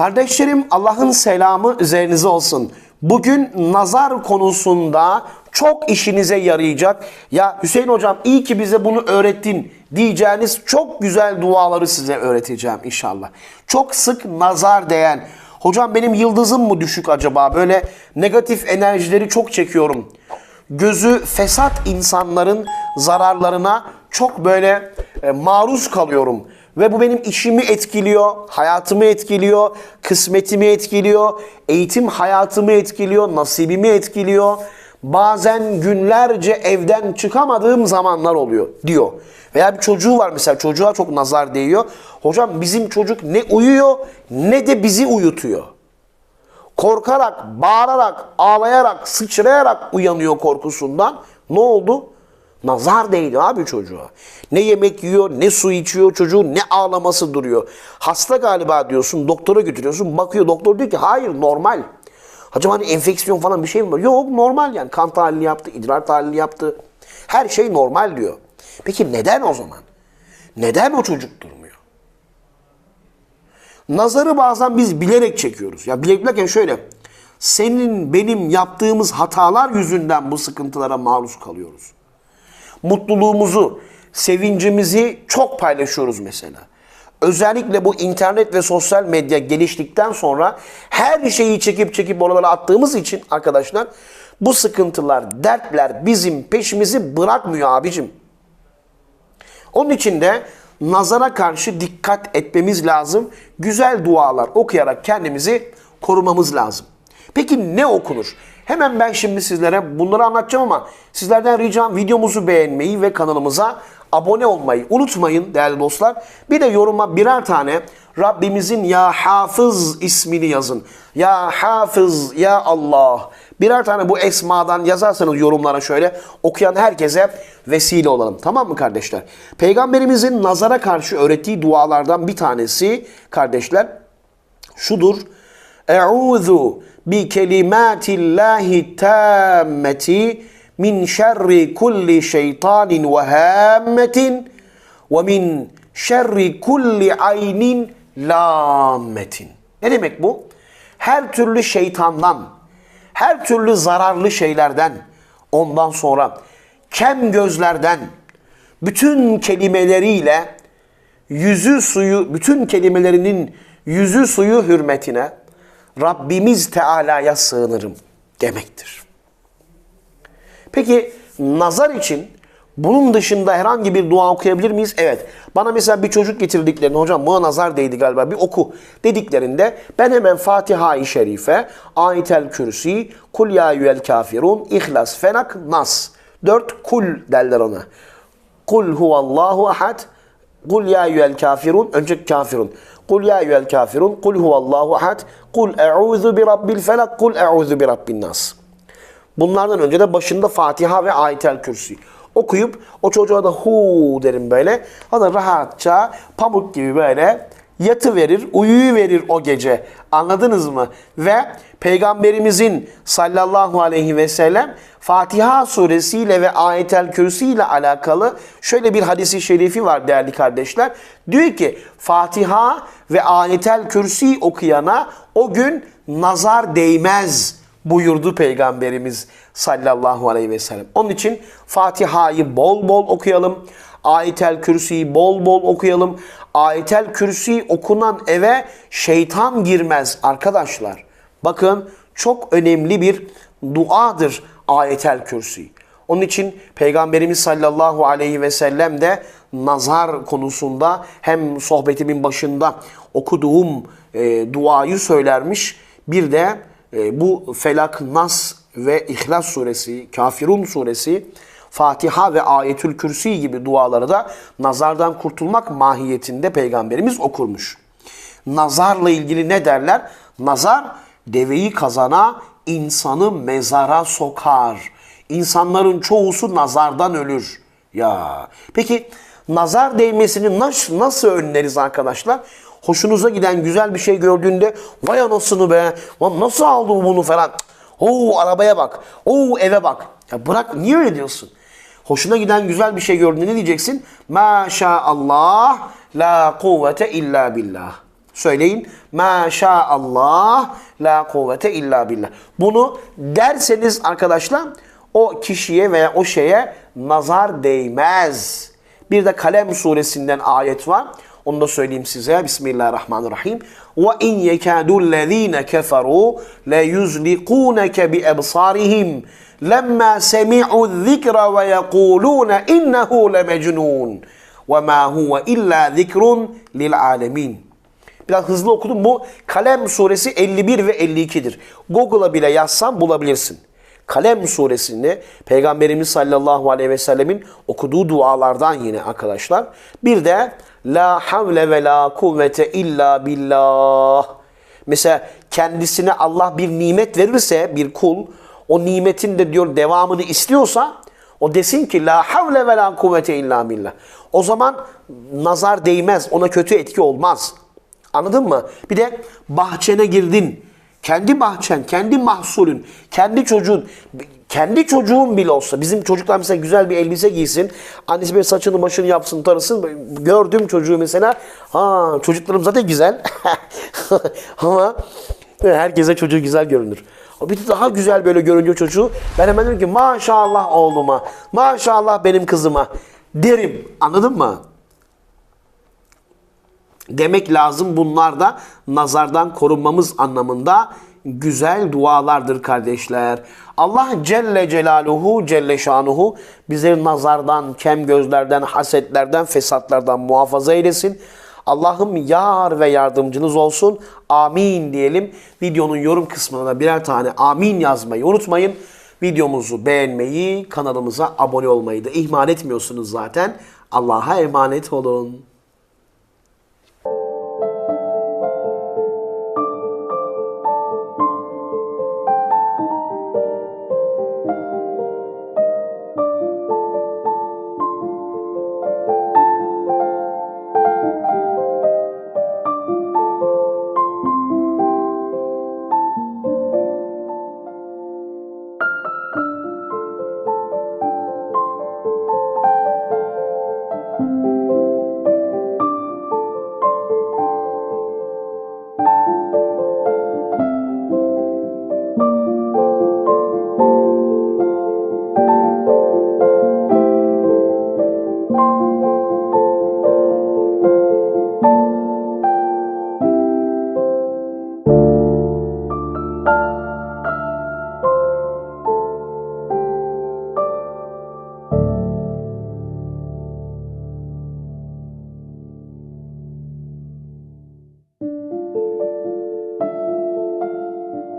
Kardeşlerim Allah'ın selamı üzerinize olsun. Bugün nazar konusunda çok işinize yarayacak. Ya Hüseyin hocam iyi ki bize bunu öğrettin diyeceğiniz çok güzel duaları size öğreteceğim inşallah. Çok sık nazar değen. Hocam benim yıldızım mı düşük acaba? Böyle negatif enerjileri çok çekiyorum. Gözü fesat insanların zararlarına çok böyle e, maruz kalıyorum. Ve bu benim işimi etkiliyor, hayatımı etkiliyor, kısmetimi etkiliyor, eğitim hayatımı etkiliyor, nasibimi etkiliyor. Bazen günlerce evden çıkamadığım zamanlar oluyor diyor. Veya bir çocuğu var mesela çocuğa çok nazar değiyor. Hocam bizim çocuk ne uyuyor ne de bizi uyutuyor. Korkarak, bağırarak, ağlayarak, sıçrayarak uyanıyor korkusundan. Ne oldu? Nazar değdi abi çocuğa. Ne yemek yiyor, ne su içiyor çocuğun, ne ağlaması duruyor. Hasta galiba diyorsun, doktora götürüyorsun. Bakıyor doktor diyor ki hayır normal. Acaba hani enfeksiyon falan bir şey mi var? Yok normal yani. Kan tahlili yaptı, idrar tahlili yaptı. Her şey normal diyor. Peki neden o zaman? Neden o çocuk durmuyor? Nazarı bazen biz bilerek çekiyoruz. Ya bilerek derken şöyle. Senin benim yaptığımız hatalar yüzünden bu sıkıntılara maruz kalıyoruz. Mutluluğumuzu, sevincimizi çok paylaşıyoruz mesela. Özellikle bu internet ve sosyal medya geliştikten sonra her şeyi çekip çekip oralara attığımız için arkadaşlar bu sıkıntılar, dertler bizim peşimizi bırakmıyor abicim. Onun için de nazara karşı dikkat etmemiz lazım. Güzel dualar okuyarak kendimizi korumamız lazım. Peki ne okunur? Hemen ben şimdi sizlere bunları anlatacağım ama sizlerden ricam videomuzu beğenmeyi ve kanalımıza abone olmayı unutmayın değerli dostlar. Bir de yoruma birer tane Rabbimizin Ya Hafız ismini yazın. Ya Hafız, Ya Allah. Birer tane bu esmadan yazarsanız yorumlara şöyle okuyan herkese vesile olalım. Tamam mı kardeşler? Peygamberimizin nazara karşı öğrettiği dualardan bir tanesi kardeşler şudur. Eûzu bi kelimatillahi tammeti min şerri kulli şeytanin ve hammetin ve min şerri kulli aynin lammetin. Ne demek bu? Her türlü şeytandan, her türlü zararlı şeylerden, ondan sonra kem gözlerden, bütün kelimeleriyle yüzü suyu, bütün kelimelerinin yüzü suyu hürmetine Rabbimiz Teala'ya sığınırım demektir. Peki nazar için bunun dışında herhangi bir dua okuyabilir miyiz? Evet. Bana mesela bir çocuk getirdiklerini hocam buna nazar değdi galiba bir oku dediklerinde ben hemen Fatiha-i Şerife, Ayetel Kürsi, Kul ya yüel kafirun, İhlas, Fenak, Nas. Dört kul derler ona. Kul huvallahu ahad, Kul ya yüel kafirun, önce kafirun. Kul ya yüel kafirun, Kul huvallahu ahad, Kul e'udhu bi rabbil felak, Kul e'udhu bi rabbin nas. Bunlardan önce de başında Fatiha ve Ayetel Kürsi okuyup o çocuğa da hu derim böyle. O da rahatça pamuk gibi böyle yatı verir, uyuyu verir o gece. Anladınız mı? Ve Peygamberimizin sallallahu aleyhi ve sellem Fatiha suresiyle ve Ayetel Kürsi ile alakalı şöyle bir hadisi şerifi var değerli kardeşler. Diyor ki Fatiha ve Ayetel Kürsi okuyana o gün nazar değmez buyurdu Peygamberimiz sallallahu aleyhi ve sellem. Onun için Fatiha'yı bol bol okuyalım. Ayetel Kürsi'yi bol bol okuyalım. Ayetel Kürsi okunan eve şeytan girmez arkadaşlar. Bakın çok önemli bir duadır Ayetel Kürsi. Onun için Peygamberimiz sallallahu aleyhi ve sellem de nazar konusunda hem sohbetimin başında okuduğum e, duayı söylermiş. Bir de e, bu Felak, Nas ve İhlas suresi, Kafirun suresi, Fatiha ve Ayetül Kürsi gibi duaları da nazardan kurtulmak mahiyetinde Peygamberimiz okurmuş. Nazarla ilgili ne derler? Nazar deveyi kazana, insanı mezara sokar. İnsanların çoğusu nazardan ölür. Ya peki nazar değmesini nasıl, nasıl önleriz arkadaşlar? Hoşunuza giden güzel bir şey gördüğünde vay anasını be nasıl aldı bu bunu falan. Oo arabaya bak. Oo eve bak. Ya bırak niye öyle diyorsun? Hoşuna giden güzel bir şey gördüğünde ne diyeceksin? Maşallah la kuvvete illa billah. Söyleyin. Maşallah la kuvvete illa billah. Bunu derseniz arkadaşlar o kişiye veya o şeye nazar değmez. Bir de Kalem suresinden ayet var. Onu da söyleyeyim size. Bismillahirrahmanirrahim. Ve in yekadü'l-lezîne keferû le yuzliqûneke bi ebsarihim lemma semi'u zikra ve yekulûne innehu lemecnûn ve ma huve illa zikrun lil alemin. Biraz hızlı okudum. Bu Kalem suresi 51 ve 52'dir. Google'a bile yazsan bulabilirsin. Kalem suresini Peygamberimiz sallallahu aleyhi ve sellemin okuduğu dualardan yine arkadaşlar. Bir de La havle ve la kuvvete illa billah. Mesela kendisine Allah bir nimet verirse bir kul o nimetin de diyor devamını istiyorsa o desin ki la havle ve la kuvvete illa billah. O zaman nazar değmez, ona kötü etki olmaz. Anladın mı? Bir de bahçene girdin. Kendi bahçen, kendi mahsulün, kendi çocuğun, kendi çocuğun bile olsa bizim çocuklar mesela güzel bir elbise giysin. Annesi böyle saçını başını yapsın tarasın. Gördüğüm çocuğu mesela ha çocuklarım zaten güzel ama herkese çocuğu güzel görünür. Bir daha güzel böyle görünüyor çocuğu. Ben hemen derim ki maşallah oğluma, maşallah benim kızıma derim. Anladın mı? Demek lazım. Bunlar da nazardan korunmamız anlamında güzel dualardır kardeşler. Allah Celle Celaluhu Celle Şanuhu bizleri nazardan, kem gözlerden, hasetlerden, fesatlardan muhafaza eylesin. Allah'ım yar ve yardımcınız olsun. Amin diyelim. Videonun yorum kısmına da birer tane amin yazmayı unutmayın. Videomuzu beğenmeyi, kanalımıza abone olmayı da ihmal etmiyorsunuz zaten. Allah'a emanet olun.